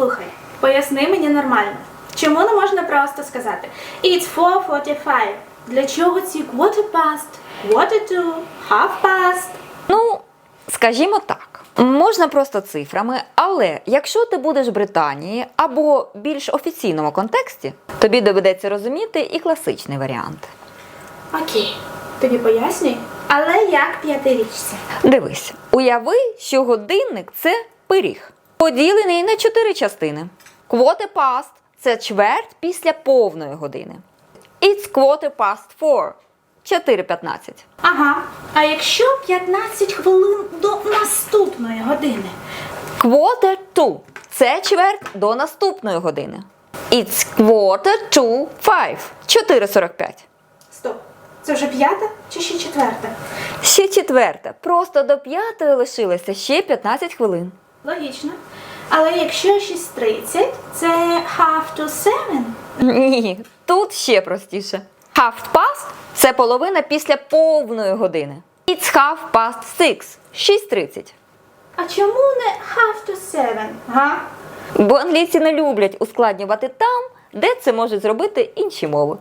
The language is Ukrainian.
Слухай, поясни мені нормально. Чому не можна просто сказати It's 4.45. Для чого ці quarter past, quarter to, half past? Ну, скажімо так, можна просто цифрами, але якщо ти будеш в Британії або більш офіційному контексті, тобі доведеться розуміти і класичний варіант. Окей, тобі пояснюй. Але як п'ятирічці? Дивись, уяви, що годинник це пиріг, поділений на чотири частини. Quarter past – це чверть після повної години. It's quarter past four – 4.15. Ага. А якщо 15 хвилин до наступної години? Quarter to – це чверть до наступної години. It's quarter to five – 4.45. Стоп. Це вже п'ята чи ще четверта? Ще четверта. Просто до п'ятої лишилося ще 15 хвилин. Логічно. Але якщо 6.30, це half to seven. Ні, тут ще простіше. Half past – це половина після повної години. It's half past six – 6.30. А чому не half to seven? Га? Бо англійці не люблять ускладнювати там, де це можуть зробити інші мови.